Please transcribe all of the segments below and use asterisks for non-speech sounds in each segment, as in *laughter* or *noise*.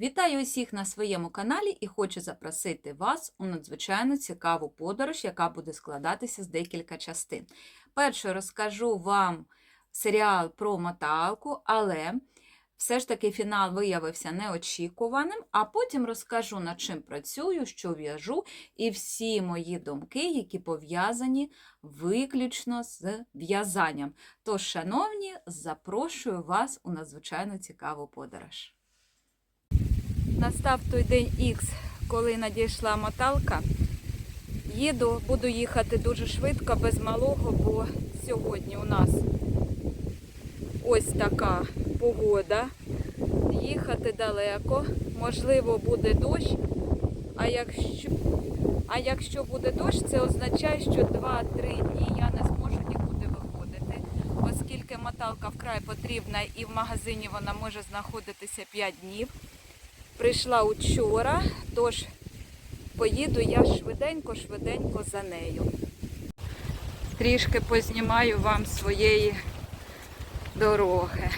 Вітаю усіх на своєму каналі і хочу запросити вас у надзвичайно цікаву подорож, яка буде складатися з декілька частин. Перше розкажу вам серіал про моталку, але все ж таки фінал виявився неочікуваним, а потім розкажу, над чим працюю, що в'яжу, і всі мої думки, які пов'язані виключно з в'язанням. Тож, шановні, запрошую вас у надзвичайно цікаву подорож. Настав той день Х, коли надійшла моталка. Їду, буду їхати дуже швидко, без малого, бо сьогодні у нас ось така погода. Їхати далеко, можливо, буде дощ. А якщо, а якщо буде дощ, це означає, що 2-3 дні я не зможу нікуди виходити, оскільки моталка вкрай потрібна і в магазині вона може знаходитися 5 днів. Прийшла учора, тож поїду я швиденько-швиденько за нею. Трішки познімаю вам своєї дороги.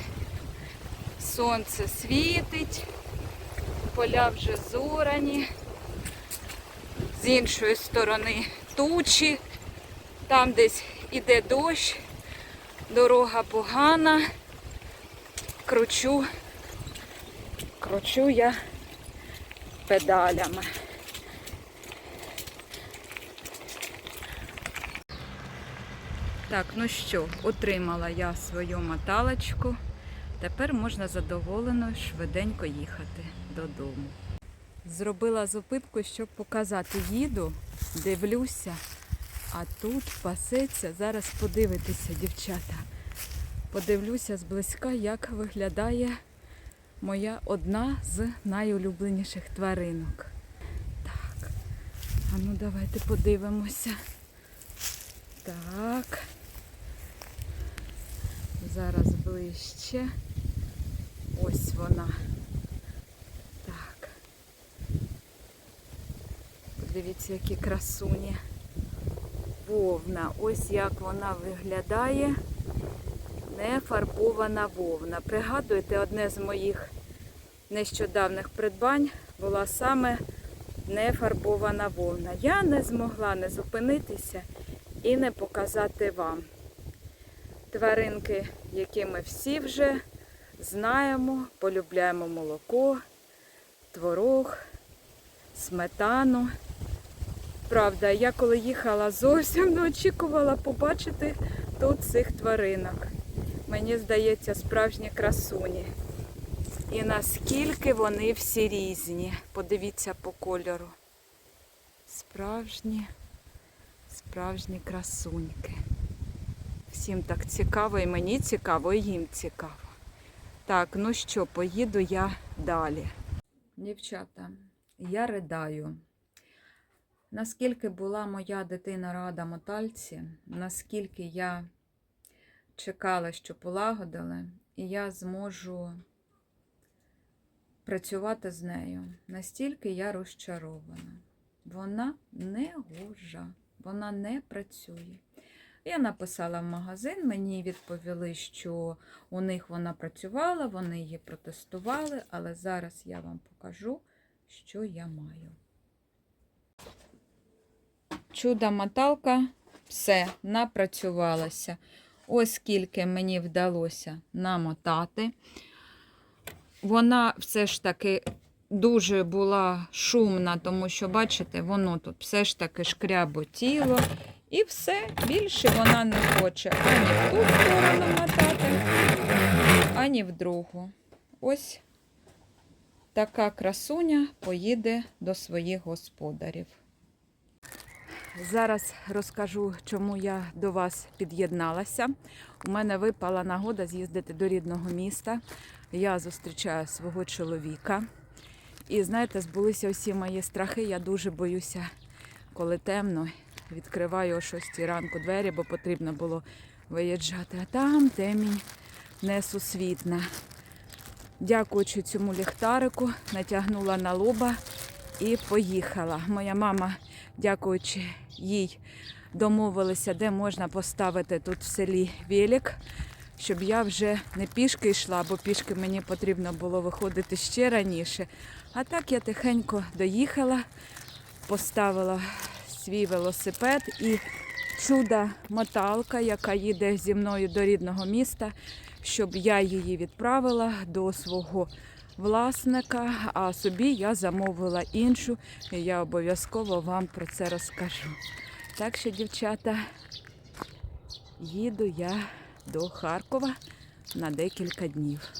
Сонце світить, поля вже зорані, з іншої сторони тучі, там десь іде дощ, дорога погана, кручу, кручу я педалями. Так, ну що, отримала я свою моталочку. Тепер можна задоволено швиденько їхати додому. Зробила зупинку, щоб показати. Їду, дивлюся, а тут пасеться. Зараз подивитися, дівчата. Подивлюся зблизька, як виглядає моя одна з найулюбленіших тваринок. Так, а ну давайте подивимося. Так. Зараз ближче. Ось вона. Так. Подивіться, які красуні. Вовна. Ось як вона виглядає. Не фарбована вовна. Пригадуєте, одне з моїх нещодавних придбань була саме не фарбована вовна. Я не змогла не зупинитися і не показати вам тваринки, які ми всі вже знаємо, полюбляємо молоко, творог, сметану. Правда, я коли їхала зовсім не очікувала побачити тут цих тваринок. Мені здається, справжні красуні. І наскільки вони всі різні. Подивіться по кольору. Справжні, справжні красуньки. Всім так цікаво, і мені цікаво, і їм цікаво. Так, ну що, поїду я далі. Дівчата, я ридаю. Наскільки була моя дитина рада мотальці, наскільки я чекала, що полагодили, і я зможу працювати з нею, настільки я розчарована. Вона не гожа, вона не працює. Я написала в магазин, мені відповіли, що у них вона працювала, вони її протестували, але зараз я вам покажу, що я маю. Чудо моталка все, напрацювалася. Ось скільки мені вдалося намотати. Вона все ж таки дуже була шумна, тому що, бачите, воно тут все ж таки шкряботіло. І все, більше вона не хоче ані в ту сторону мотати, ані в другу. Ось така красуня поїде до своїх господарів. Зараз розкажу, чому я до вас під'єдналася. У мене випала нагода з'їздити до рідного міста. Я зустрічаю свого чоловіка. І знаєте, збулися всі мої страхи. Я дуже боюся, коли темно. Відкриваю о 6 ранку двері, бо потрібно було виїжджати. А там темінь несусвітна. Дякуючи цьому ліхтарику, натягнула на лоба і поїхала. Моя мама, дякуючи їй, домовилися, де можна поставити тут в селі велик, щоб я вже не пішки йшла, бо пішки мені потрібно було виходити ще раніше. А так я тихенько доїхала, поставила свій велосипед і чуда моталка, яка їде зі мною до рідного міста, щоб я її відправила до свого власника, а собі я замовила іншу, і я обов'язково вам про це розкажу. Так що, дівчата, їду я до Харкова на декілька днів.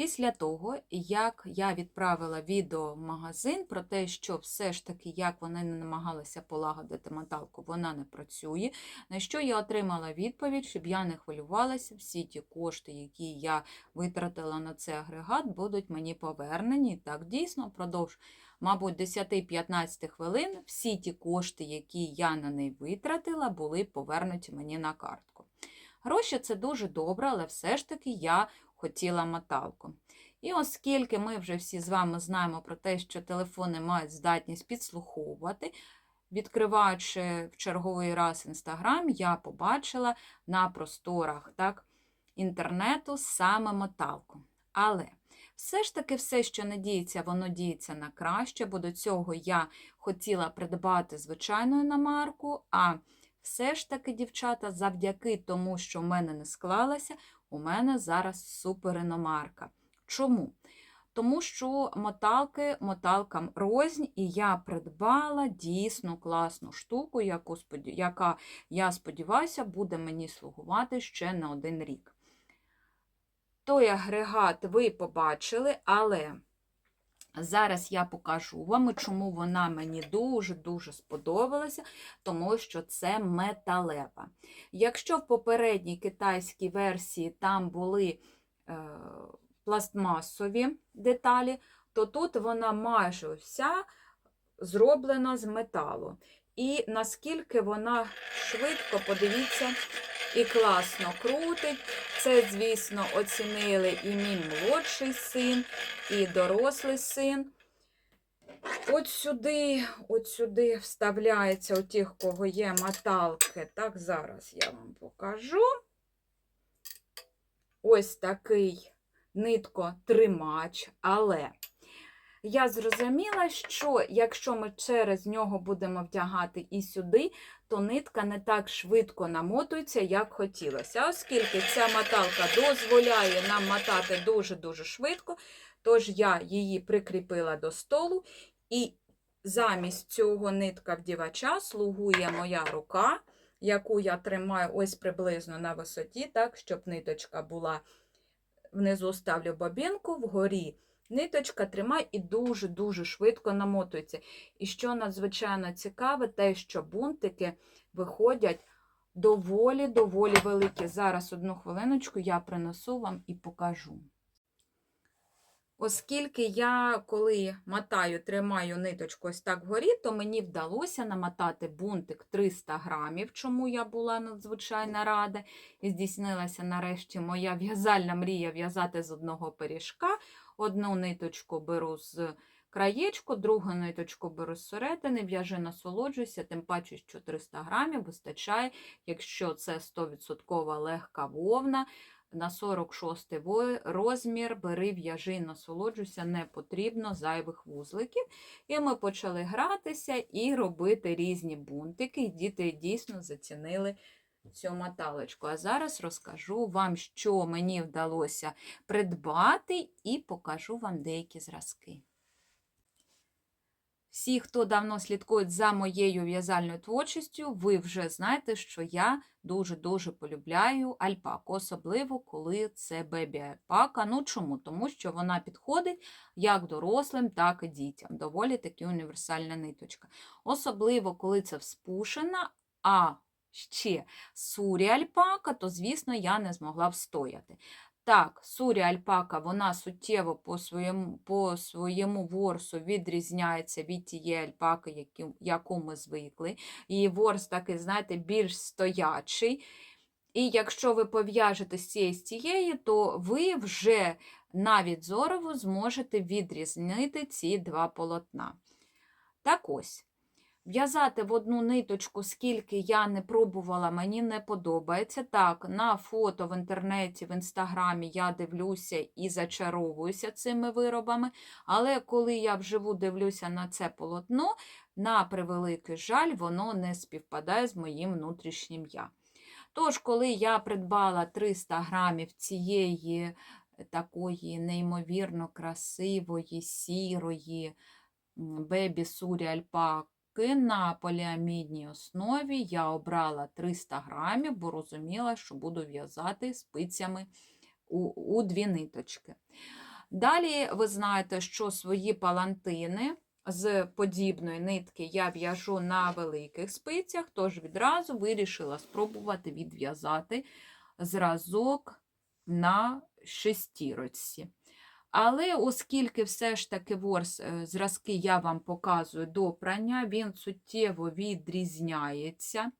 Після того, як я відправила відео в магазин про те, що все ж таки, як вони не намагалися полагодити моталку, вона не працює. На що я отримала відповідь, щоб я не хвилювалася, всі ті кошти, які я витратила на цей агрегат, будуть мені повернені. Так, дійсно, впродовж, мабуть, 10-15 хвилин всі ті кошти, які я на неї витратила, були повернуті мені на картку. Гроші це дуже добре, але все ж таки я хотіла моталку. І оскільки ми вже всі з вами знаємо про те, що телефони мають здатність підслуховувати, відкриваючи в черговий раз інстаграм, я побачила на просторах так, інтернету саме моталку. Але все ж таки, все, що не діється, воно діється на краще, бо до цього я хотіла придбати звичайну іномарку, а все ж таки, дівчата, завдяки тому, що в мене не склалося, у мене зараз супериномарка. Чому? Тому що моталки моталкам рознь, і я придбала дійсно класну штуку, яку, яка, я сподіваюся, буде мені слугувати ще на один рік. Той агрегат ви побачили, але зараз я покажу вам, чому вона мені дуже-дуже сподобалася, тому що це металева. Якщо в попередній китайській версії там були е, пластмасові деталі, то тут вона майже вся зроблена з металу. І наскільки вона швидко, подивіться, і класно крутить. Це, звісно, оцінили і мій молодший син, і дорослий син. От сюди, от сюди вставляється у тих, кого є моталки. Так, зараз я вам покажу. Ось такий нитко-тримач, але я зрозуміла, що якщо ми через нього будемо вдягати і сюди, то нитка не так швидко намотується, як хотілося. Оскільки ця моталка дозволяє нам мотати дуже-дуже швидко, тож я її прикріпила до столу, і замість цього нитка вдівача слугує моя рука, яку я тримаю ось приблизно на висоті, так, щоб ниточка була внизу ставлю бобінку, вгорі ниточка тримає і дуже-дуже швидко намотується. І що надзвичайно цікаве, те, що бунтики виходять доволі-доволі великі. Зараз одну хвилиночку я принесу вам і покажу. Оскільки я, коли мотаю, тримаю ниточку ось так вгорі, то мені вдалося намотати бунтик 300 грамів, чому я була надзвичайно рада. І здійснилася нарешті моя в'язальна мрія в'язати з одного пиріжка. Одну ниточку беру з краєчку, другу ниточку беру з середини, в'яжи насолоджуюся, тим паче, що 300 грамів вистачає, якщо це 100% легка вовна. На 46 розмір, бери, в'яжи, насолоджуйся, не потрібно зайвих вузликів. І ми почали гратися і робити різні бунтики. І діти дійсно зацінили цю моталочку. А зараз розкажу вам, що мені вдалося придбати, і покажу вам деякі зразки. Всі, хто давно слідкують за моєю в'язальною творчістю, ви вже знаєте, що я дуже-дуже полюбляю альпаку, особливо коли це бебі-альпака. Ну чому? Тому що вона підходить як дорослим, так і дітям. Доволі таки універсальна ниточка. Особливо, коли це вспушена, а ще сурі альпака, то, звісно, я не змогла встояти. Так, сурі альпака, вона суттєво по своєму, по своєму ворсу відрізняється від тієї альпаки, які, яку ми звикли. Її ворс такий, знаєте, більш стоячий. І якщо ви пов'яжете з цієї з цієї, то ви вже навіть зорово зможете відрізнити ці два полотна. Так ось. В'язати в одну ниточку, скільки я не пробувала, мені не подобається. Так, на фото в інтернеті, в інстаграмі я дивлюся і зачаровуюся цими виробами. Але коли я вживу дивлюся на це полотно, на превеликий жаль, воно не співпадає з моїм внутрішнім я. Тож, коли я придбала 300 грамів цієї такої неймовірно красивої, сірої бебі сурі альпаки на поліамідній основі, я обрала 300 грамів, бо розуміла, що буду в'язати спицями у, у дві ниточки. Далі ви знаєте, що свої палантини з подібної нитки я в'яжу на великих спицях, тож відразу вирішила спробувати відв'язати зразок на шестірочці. Але оскільки все ж таки ворс е, зразки я вам показую до прання, він суттєво відрізняється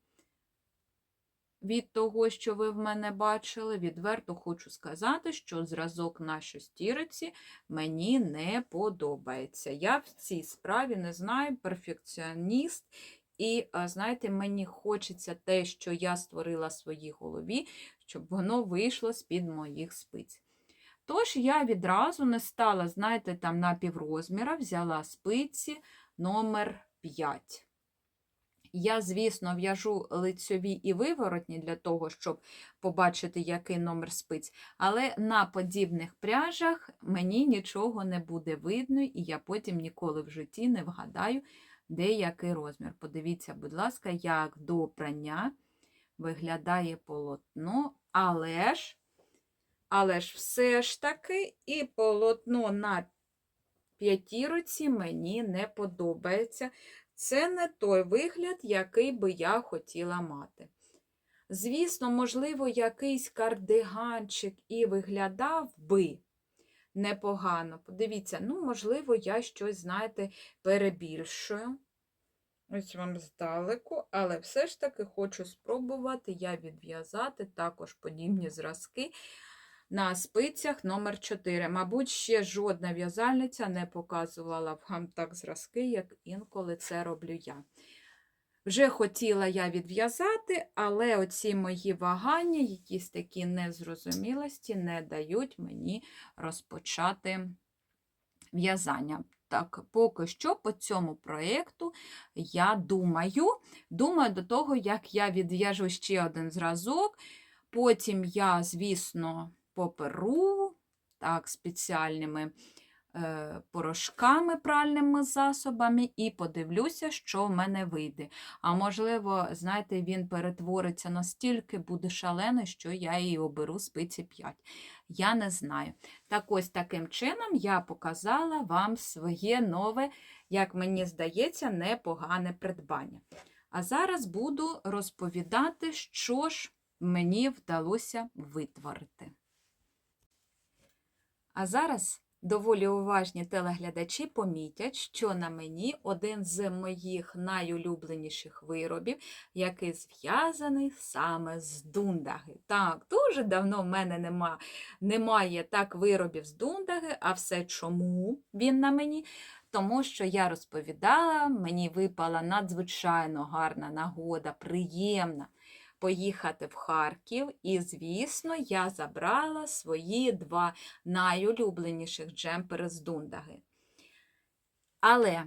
від того, що ви в мене бачили. Відверто хочу сказати, що зразок на шестірці мені не подобається. Я в цій справі не знаю, перфекціоніст. І, знаєте, мені хочеться те, що я створила в своїй голові, щоб воно вийшло з-під моїх спиць. Тож я відразу не стала, знаєте, там на піврозміра, взяла спиці номер 5. Я, звісно, в'яжу лицьові і виворотні для того, щоб побачити, який номер спиць, але на подібних пряжах мені нічого не буде видно, і я потім ніколи в житті не вгадаю, де який розмір. Подивіться, будь ласка, як до прання виглядає полотно, але ж але ж все ж таки і полотно на п'ятіроці мені не подобається. Це не той вигляд, який би я хотіла мати. Звісно, можливо, якийсь кардиганчик і виглядав би непогано. Подивіться, ну, можливо, я щось, знаєте, перебільшую. Ось вам здалеку, але все ж таки хочу спробувати я відв'язати також подібні зразки на спицях номер 4 Мабуть, ще жодна в'язальниця не показувала вам так зразки, як інколи це роблю я. Вже хотіла я відв'язати, але оці мої вагання, якісь такі незрозумілості, не дають мені розпочати в'язання. Так, поки що по цьому проєкту я думаю, думаю до того, як я відв'яжу ще один зразок. Потім я, звісно, поперу, так, спеціальними е, порошками, пральними засобами, і подивлюся, що в мене вийде. А можливо, знаєте, він перетвориться настільки, буде шалений, що я її оберу спиці 5. Я не знаю. Так ось таким чином я показала вам своє нове, як мені здається, непогане придбання. А зараз буду розповідати, що ж мені вдалося витворити. А зараз доволі уважні телеглядачі помітять, що на мені один з моїх найулюбленіших виробів, який зв'язаний саме з дундаги. Так, дуже давно в мене нема, немає так виробів з дундаги, а все чому він на мені? Тому що я розповідала, мені випала надзвичайно гарна нагода, приємна поїхати в Харків, і, звісно, я забрала свої два найулюбленіших джемпери з Дундаги. Але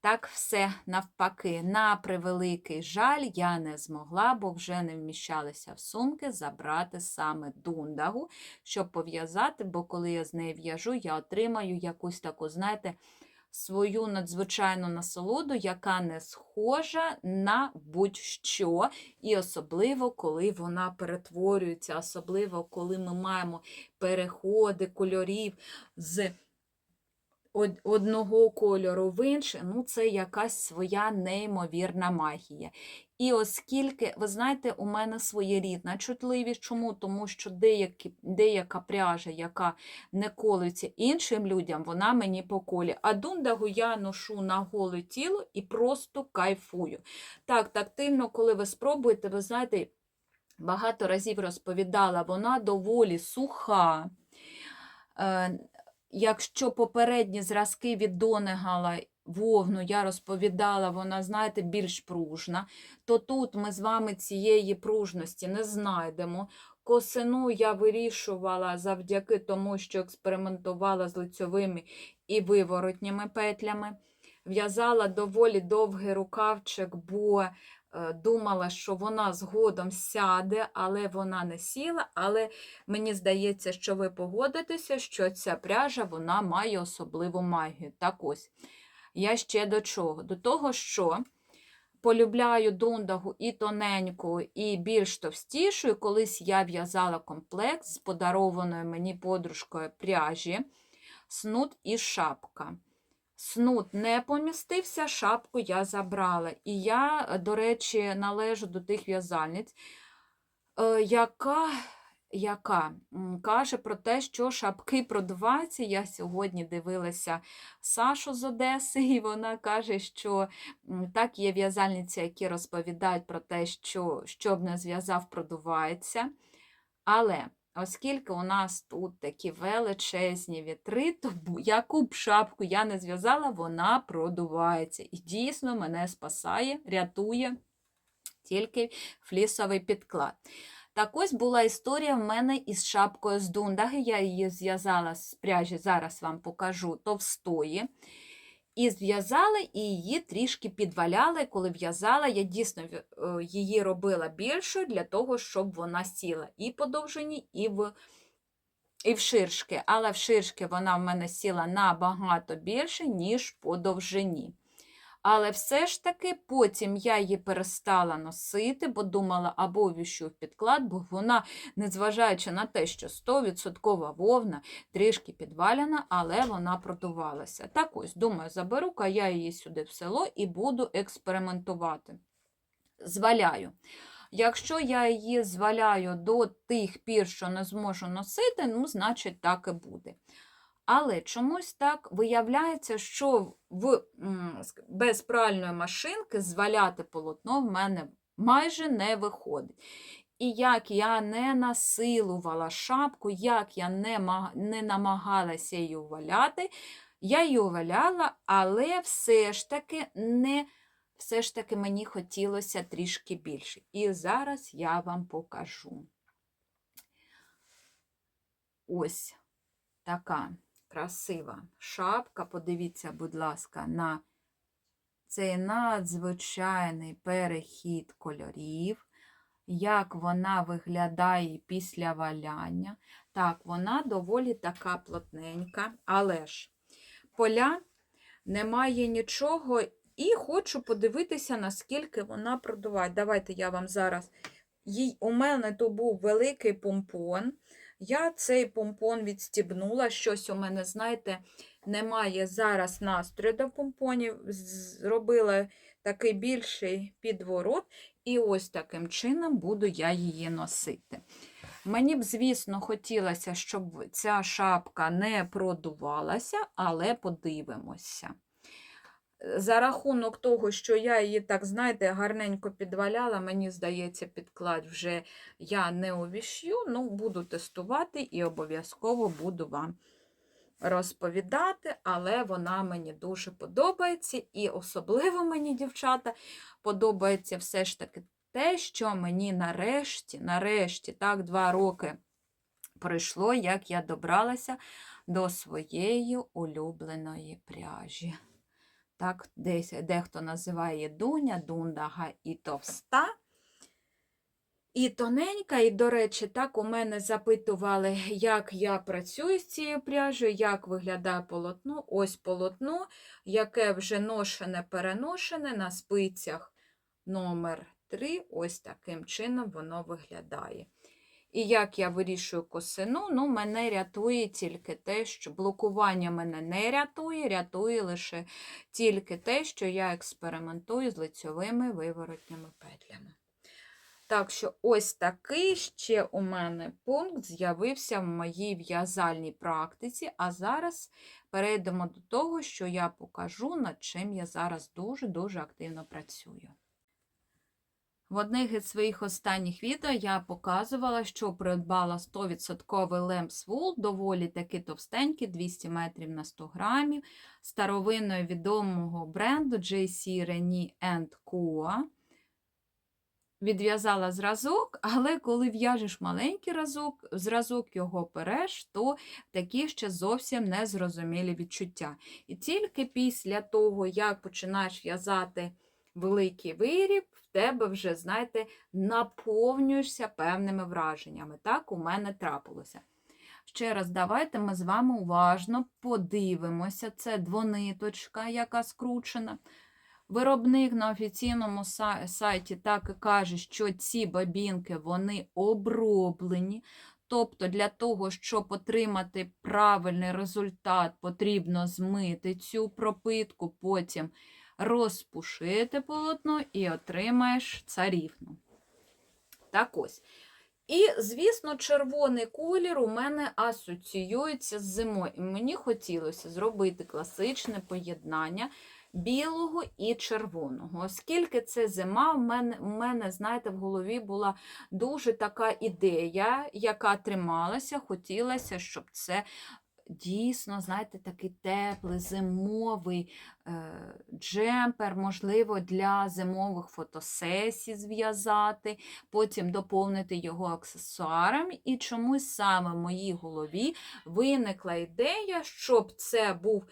так все навпаки, на превеликий жаль, я не змогла, бо вже не вміщалися в сумки забрати саме дундагу, щоб пов'язати, бо коли я з нею в'яжу, я отримаю якусь таку, знаєте, свою надзвичайну насолоду, яка не схожа на будь-що, і особливо, коли вона перетворюється, особливо, коли ми маємо переходи кольорів з одного кольору в інший, ну це якась своя неймовірна магія. І оскільки, ви знаєте, у мене своєрідна чутливість. Чому? Тому що деякі, деяка пряжа, яка не колиться іншим людям, вона мені по колі. А дундагу я ношу на голе тіло і просто кайфую. Так, тактильно, коли ви спробуєте, ви знаєте, багато разів розповідала, вона доволі суха. Якщо попередні зразки від Донегала вовну, я розповідала, вона, знаєте, більш пружна, то тут ми з вами цієї пружності не знайдемо. Косину я вирішувала завдяки тому, що експериментувала з лицьовими і виворотніми петлями. В'язала доволі довгий рукавчик, бо думала, що вона згодом сяде, але вона не сіла. Але мені здається, що ви погодитеся, що ця пряжа вона має особливу магію. Так ось, я ще до чого? До того, що полюбляю дундагу і тоненьку, і більш товстішу. І колись я в'язала комплект з подарованою мені подружкою пряжі, снуд і шапка. Снуд не помістився, шапку я забрала. І я, е, до речі, належу до тих в'язальниць, е, яка, яка каже про те, що шапки продуваються. Я сьогодні дивилася Сашу з Одеси, і вона каже, що так є в'язальниці, які розповідають про те, що що б не зв'язав, продувається. Але оскільки у нас тут такі величезні вітри, то яку б шапку я не зв'язала, вона продувається. І дійсно мене спасає, рятує тільки флісовий підклад. Так ось була історія в мене із шапкою з дундаги. Я її зв'язала з пряжі, зараз вам покажу товстої. І зв'язала і її трішки підваляла. І коли в'язала, я дійсно е, її робила більшою для того, щоб вона сіла і по довжині, і в, і в ширшки. Але в ширшки вона в мене сіла набагато більше, ніж по довжині. Але все ж таки потім я її перестала носити, бо думала, або віщу в підклад, бо вона, незважаючи на те, що 100% вовна, трішки підваляна, але вона продувалася. Так ось, думаю, заберу-ка я її сюди в село і буду експериментувати. Зваляю. Якщо я її зваляю до тих пір, що не зможу носити, ну, значить, так і буде. Але чомусь так виявляється, що в, без пральної машинки зваляти полотно в мене майже не виходить. І як я не насилувала шапку, як я не, не намагалася її валяти, я її валяла, але все ж таки не все ж таки мені хотілося трішки більше. І зараз я вам покажу. Ось така красива шапка. Подивіться, будь ласка, на цей надзвичайний перехід кольорів, як вона виглядає після валяння. Так, вона доволі така плотненька, але ж поля немає нічого, і хочу подивитися, наскільки вона продуває. Давайте я вам зараз. Їй, у мене то був великий помпон. Я цей помпон відстібнула. Щось у мене, знаєте, немає зараз настрою до помпонів. Зробила такий більший підворот, і ось таким чином буду я її носити. Мені б, звісно, хотілося, щоб ця шапка не продувалася, але подивимося. За рахунок того, що я її, так, знаєте, гарненько підваляла, мені здається, підклад вже я не увішю, ну, буду тестувати і обов'язково буду вам розповідати, але вона мені дуже подобається. І особливо мені, дівчата, подобається все ж таки те, що мені нарешті, нарешті, так, два роки пройшло, як я добралася до своєї улюбленої пряжі. Так, десь дехто називає дуня, дундага і товста. І тоненька, і, до речі, так у мене запитували, як я працюю з цією пряжею, як виглядає полотно. Ось полотно, яке вже ношене, переношене на спицях номер 3 Ось таким чином воно виглядає. І як я вирішую косину, ну, мене рятує тільки те, що блокування мене не рятує, рятує лише тільки те, що я експериментую з лицьовими виворотніми петлями. Так що ось такий ще у мене пункт з'явився в моїй в'язальній практиці, а зараз перейдемо до того, що я покажу, над чим я зараз дуже-дуже активно працюю. В одних із своїх останніх відео я показувала, що придбала 100% лемпс вул, доволі таки товстенький, 200 метрів на 100 грамів, старовинного відомого бренду JC Reni Co. Відв'язала зразок, але коли в'яжеш маленький разок, зразок його переш, то такі ще зовсім незрозумілі відчуття. І тільки після того, як починаєш в'язати великий виріб, в тебе вже, знаєте, наповнюєшся певними враженнями. Так у мене трапилося. Ще раз, давайте ми з вами уважно подивимося. Це двониточка, яка скручена. Виробник на офіційному сайті так і каже, що ці бабінки вони оброблені. Тобто для того, щоб отримати правильний результат, потрібно змити цю пропитку, потім розпушити полотно і отримаєш царівну. Так ось. І, звісно, червоний колір у мене асоціюється з зимою. І мені хотілося зробити класичне поєднання білого і червоного. Оскільки це зима, в мене, у мене, знаєте, в голові була дуже така ідея, яка трималася, хотілося, щоб це дійсно, знаєте, такий теплий, зимовий е, джемпер, можливо, для зимових фотосесій зв'язати, потім доповнити його аксесуарами. І чомусь саме в моїй голові виникла ідея, щоб це був,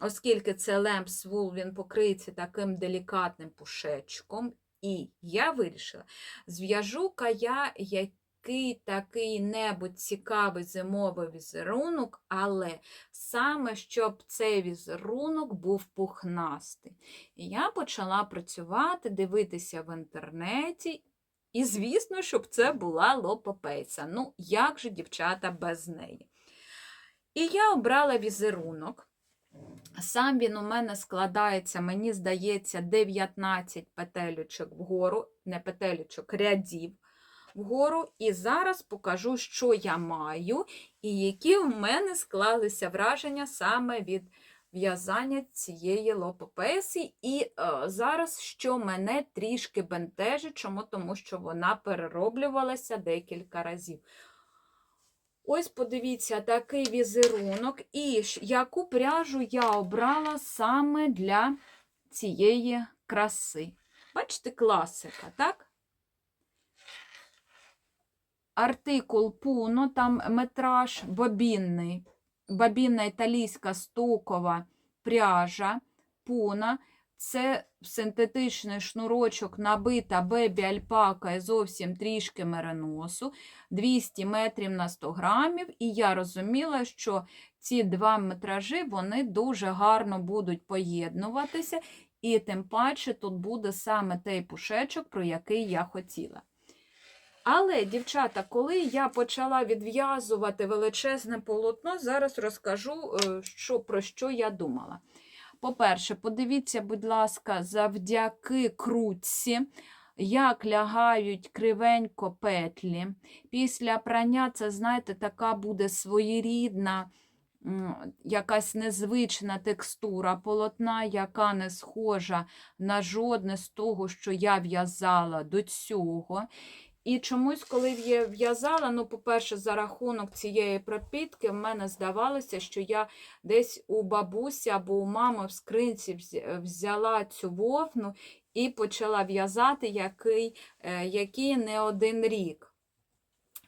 оскільки це лемпс вул, він покриється таким делікатним пушечком. І я вирішила, зв'яжу-ка я який такий небудь цікавий зимовий візерунок, але саме щоб цей візерунок був пухнастий. І я почала працювати, дивитися в інтернеті. І, звісно, щоб це була лопопейса. Ну, як же дівчата без неї? І я обрала візерунок. Сам він у мене складається, мені здається, 19 петелючок вгору, не петелючок, рядів вгору. І зараз покажу, що я маю, і які в мене склалися враження саме від в'язання цієї лопопеси. І е, зараз, що мене трішки бентежить, чому? Тому що вона перероблювалася декілька разів. Ось подивіться, такий візерунок. І яку пряжу я обрала саме для цієї краси. Бачите, класика, так? Артикул Пуно, там метраж бобінний, бобінна італійська стокова пряжа Пуна. Це синтетичний шнурочок набита бебі альпака і зовсім трішки мериносу, 200 метрів на 100 грамів. І я розуміла, що ці два метражі вони дуже гарно будуть поєднуватися, і тим паче тут буде саме той пушечок, про який я хотіла. Але, дівчата, коли я почала відв'язувати величезне полотно, зараз розкажу, е, що, про що я думала. По-перше, подивіться, будь ласка, завдяки крутці, як лягають кривенько петлі. Після прання це, знаєте, така буде своєрідна, якась незвична текстура полотна, яка не схожа на жодне з того, що я в'язала до цього. І чомусь, коли я в'язала, ну, по-перше, за рахунок цієї пропітки, в мене здавалося, що я десь у бабусі або у мами в скринці взяла цю вовну і почала в'язати який, е, який не один рік.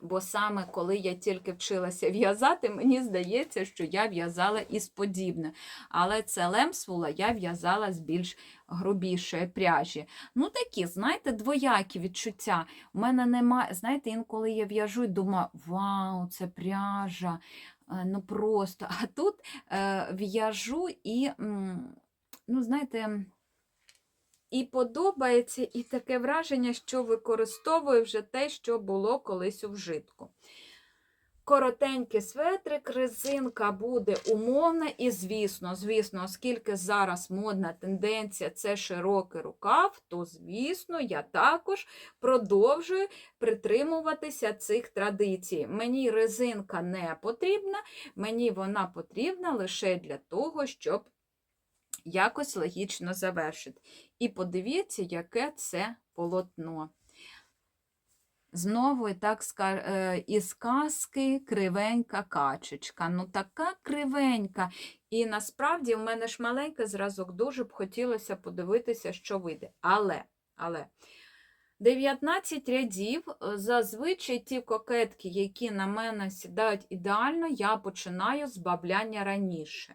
Бо саме коли я тільки вчилася в'язати, мені здається, що я в'язала із подібне. Але це лемсвула я в'язала з більш грубішої пряжі. Ну, такі, знаєте, двоякі відчуття. У мене немає, знаєте, інколи я в'яжу і думаю, вау, це пряжа. е, Ну просто. А тут е, в'яжу і, ну, знаєте, і подобається, і таке враження, що використовую вже те, що було колись у вжитку. Коротенький светрик, резинка буде умовна, і, звісно, звісно, оскільки зараз модна тенденція це широкий рукав, то, звісно, я також продовжую притримуватися цих традицій. Мені резинка не потрібна, мені вона потрібна лише для того, щоб якось логічно завершити. І подивіться, яке це полотно. Знову і так е, із казки кривенька качечка. Ну, така кривенька. І насправді в мене ж маленький зразок, дуже б хотілося подивитися, що вийде. Але, але 19 рядів, е, зазвичай ті кокетки, які на мене сідають ідеально, я починаю з бавляння раніше.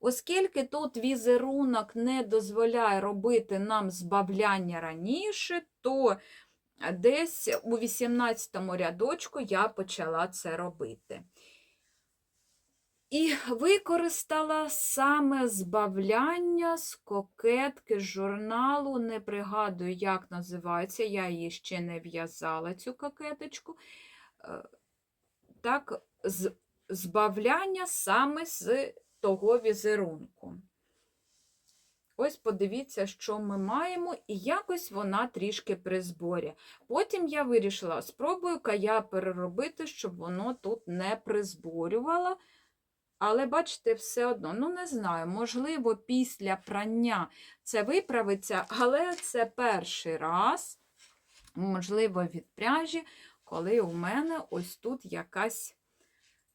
Оскільки тут візерунок не дозволяє робити нам збавляння раніше, то десь у 18 рядочку я почала це робити. І використала саме збавляння з кокетки з журналу. Не пригадую, як називається, я її ще не в'язала, цю кокеточку. Е, Так, збавляння саме з того візерунку. Ось подивіться, що ми маємо, і якось вона трішки при зборі. Потім я вирішила, спробую-ка я переробити, щоб воно тут не призборювало. Але, бачите, все одно, ну не знаю, можливо, після прання це виправиться, але це перший раз, можливо, від пряжі, коли у мене ось тут якась,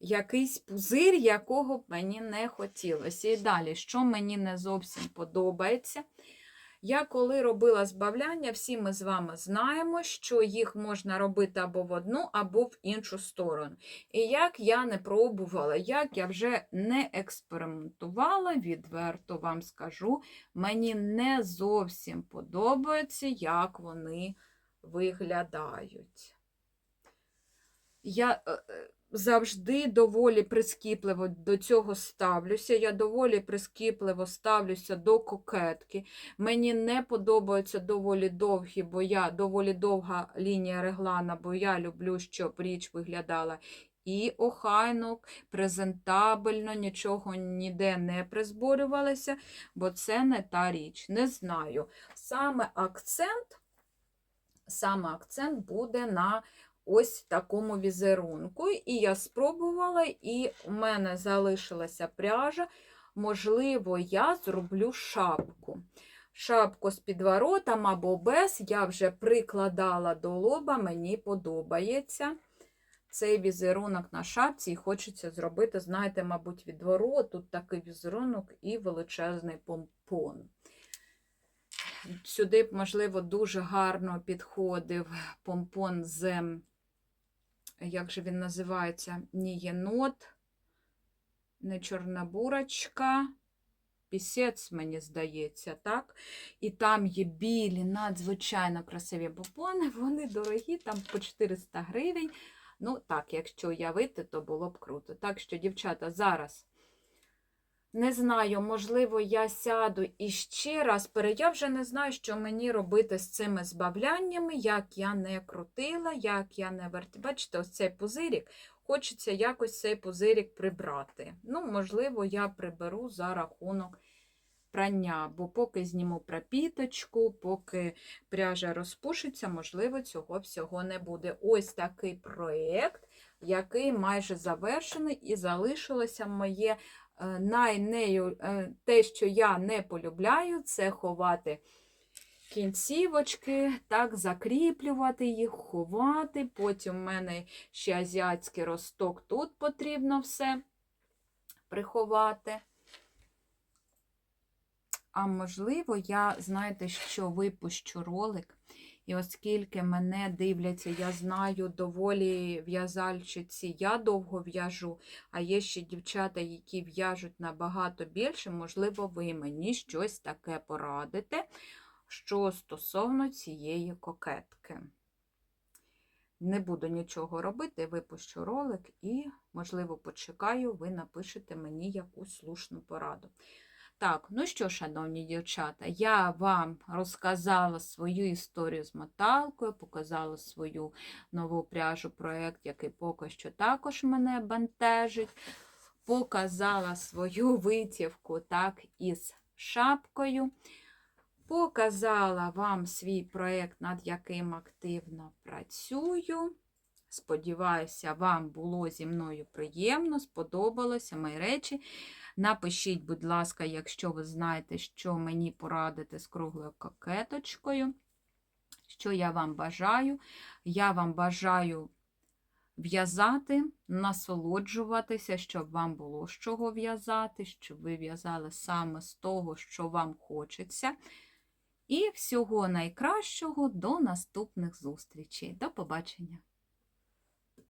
якийсь пузир, якого б мені не хотілося. І далі, що мені не зовсім подобається. Я коли робила збавляння, всі ми з вами знаємо, що їх можна робити або в одну, або в іншу сторону. І як я не пробувала, як я вже не експериментувала, відверто вам скажу, мені не зовсім подобається, як вони виглядають. Я е, е, завжди доволі прискіпливо до цього ставлюся. Я доволі прискіпливо ставлюся до кокетки. Мені не подобаються доволі довгі, бо я доволі довга лінія реглана, бо я люблю, щоб річ виглядала і охайно, презентабельно, нічого ніде не призборювалося, бо це не та річ. Не знаю. Саме акцент, саме акцент буде на ось такому візерунку. І я спробувала, і у мене залишилася пряжа. Можливо, я зроблю шапку. Шапку з підворотом або без, я вже прикладала до лоба, мені подобається. Цей візерунок на шапці і хочеться зробити, знаєте, мабуть, відворот. Тут такий візерунок і величезний помпон. Сюди можливо, дуже гарно підходив помпон з, як же він називається, Ні єнот, не чорнобурочка, пісець, мені здається, так? І там є білі, надзвичайно красиві бупони. вони дорогі, там по 400 гривень. Ну, так, якщо уявити, то було б круто. Так що, дівчата, зараз. Не знаю, можливо, я сяду і ще раз пере... Я вже не знаю, що мені робити з цими збавляннями, як я не крутила, як я не вертила. Бачите, ось цей пузирік. Хочеться якось цей пузирік прибрати. Ну, можливо, я приберу за рахунок прання, бо поки зніму пропіточку, поки пряжа розпушиться, можливо, цього всього не буде. Ось такий проєкт, який майже завершений, і залишилося моє найнею, е, те, що я не полюбляю, це ховати кінцівочки, так, закріплювати їх, ховати. Потім в мене ще азіатський росток, тут потрібно все приховати. А можливо, я, знаєте, що випущу ролик. І оскільки мене дивляться, я знаю доволі в'язальщиці, я довго в'яжу, а є ще дівчата, які в'яжуть набагато більше, можливо, ви мені щось таке порадите, що стосовно цієї кокетки. Не буду нічого робити, випущу ролик і, можливо, почекаю, ви напишете мені якусь слушну пораду. Так, ну що, шановні дівчата, я вам розказала свою історію з моталкою, показала свою нову пряжу проєкт, який поки що також мене бентежить. Показала свою *laughs* витівку так із шапкою. Показала вам свій проєкт, над яким активно працюю. Сподіваюся, вам було зі мною приємно, сподобалося мої речі. Напишіть, будь ласка, якщо ви знаєте, що мені порадити з круглою кокеточкою. Що я вам бажаю? Я вам бажаю в'язати, насолоджуватися, щоб вам було з чого в'язати, щоб ви в'язали саме з того, що вам хочеться. І всього найкращого до наступних зустрічей. До побачення!